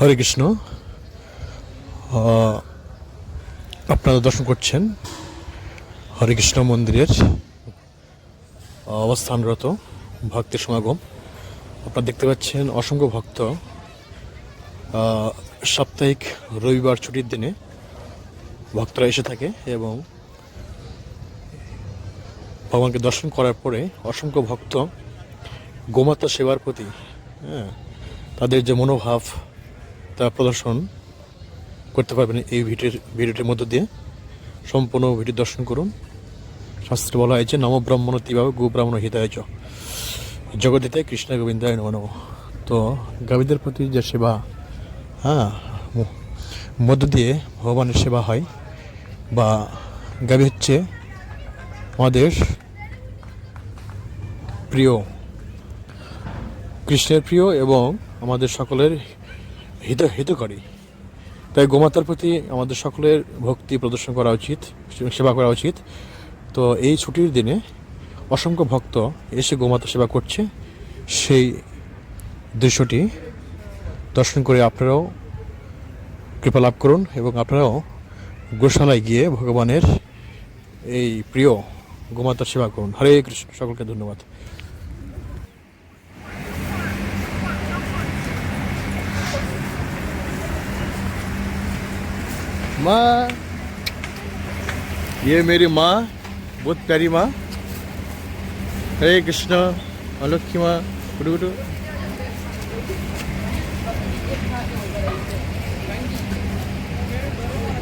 হরে কৃষ্ণ। আপনারা দর্শন করছেন হরে কৃষ্ণ মন্দিরের অবস্থানরত ভক্তের সমাগম। আপনারা দেখতে পাচ্ছেন অসংখ্য ভক্ত সাপ্তাহিক রবিবার ছুটির দিনে ভক্তরা এসে থাকে এবং ভগবানকে দর্শন করার পরে অসংখ্য ভক্ত গোমাতা সেবার প্রতি হ্যাঁ তাদের যে মনোভাব তা প্রদর্শন করতে পারবেন এই ভিডিওর ভিডিওটির মধ্য দিয়ে। সম্পূর্ণ ভিডিও দর্শন করুন। শাস্ত্রে বলা হয়েছে, নম ব্রাহ্মণ তিবাব গো ব্রাহ্মণ হিতায় চ। জগদিতে কৃষ্ণ গোবিন্দায় নম তো গাভীদের প্রতি যে সেবা হ্যাঁ মধ্য দিয়ে ভগবানের সেবা হয়, বা গাভী হচ্ছে আমাদের প্রিয়, কৃষ্ণের প্রিয় এবং আমাদের সকলের হিত, হিতকারী। তাই গোমাতার প্রতি আমাদের সকলের ভক্তি প্রদর্শন করা উচিত সেবা করা উচিত। তো এই ছুটির দিনে অসংখ্য ভক্ত এসে গোমাতা সেবা করছে। সেই দৃশ্যটি দর্শন করে আপনারাও কৃপা লাভ করুন, এবং আপনারাও গোশালায় গিয়ে ভগবানের এই প্রিয় গোমাতার সেবা করুন। হরে কৃষ্ণ। সকলকে ধন্যবাদ। माँ ये मेरी माँ बहुत प्यारी माँ हरे कृष्ण अलक्ष्मी माँ गुडू गुडू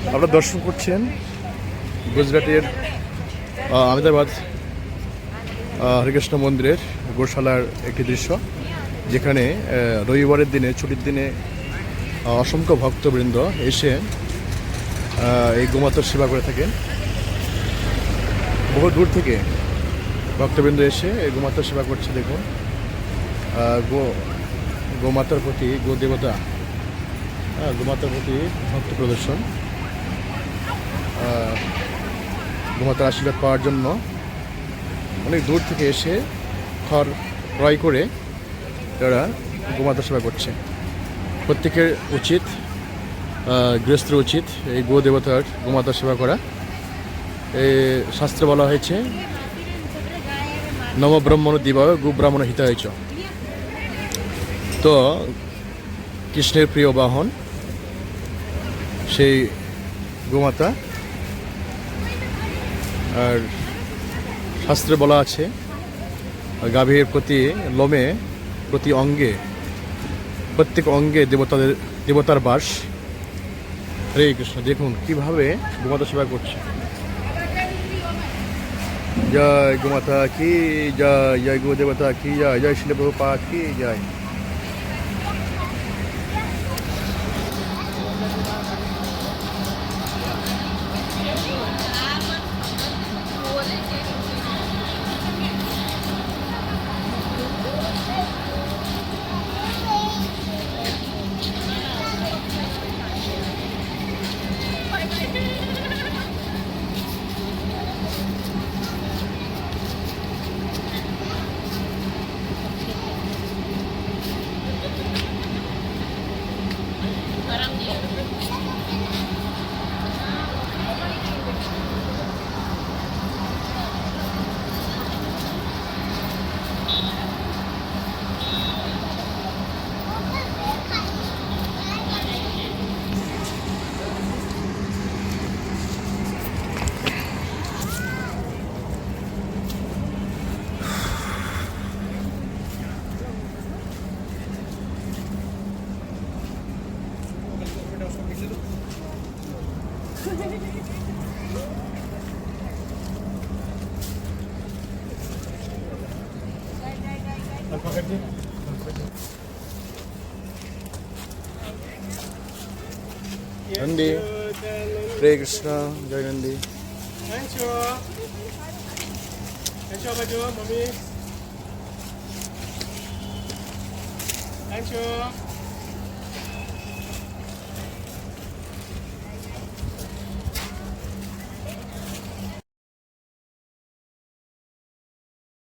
আপনারা দর্শন করছেন গুজরাটের আহ, আহমেদাবাদ আহ, হরেকৃষ্ণ মন্দিরের গোশালার একটি দৃশ্য যেখানে আহ, রবিবারের দিনে ছুটির দিনে আহ, অসংখ্য ভক্তবৃন্দ এসে আহ, এই গোমাতার সেবা করে থাকেন। বহু দূর থেকে ভক্তবৃন্দ এসে এই গোমাতার সেবা করছে দেখুন। গো গোমাতার প্রতি গো দেবতা হ্যাঁ, গোমাতার প্রতি ভক্ত প্রদর্শন। গোমাতার আশীর্বাদ পাওয়ার জন্য অনেক দূর থেকে এসে খড় ক্রয় করে তারা গোমাতা সেবা করছে। প্রত্যেকের উচিত গৃহস্থের উচিত এই গো দেবতার গোমাতার সেবা করা। শাস্ত্রে বলা হয়েছে, নম ব্রাহ্মণ দিবায় গো ব্রাহ্মণ হিতায়চ তো কৃষ্ণের প্রিয় বাহন, সেই গোমাতা, আর শাস্ত্রে বলা আছে গাভীর প্রতি লোমে প্রতি অঙ্গে, প্রত্যেক অঙ্গে দেবতাদের দেবতার বাস। হরে কৃষ্ণ, দেখুন কীভাবে গোমাতা সেবা করছে। জয় গোমাতা কি, জয় জয় গো দেবতা কি, জয় জয় শিলপ্রভু পা কি, জয়। నంది హరే కృష్ణ జై నంది Thank you.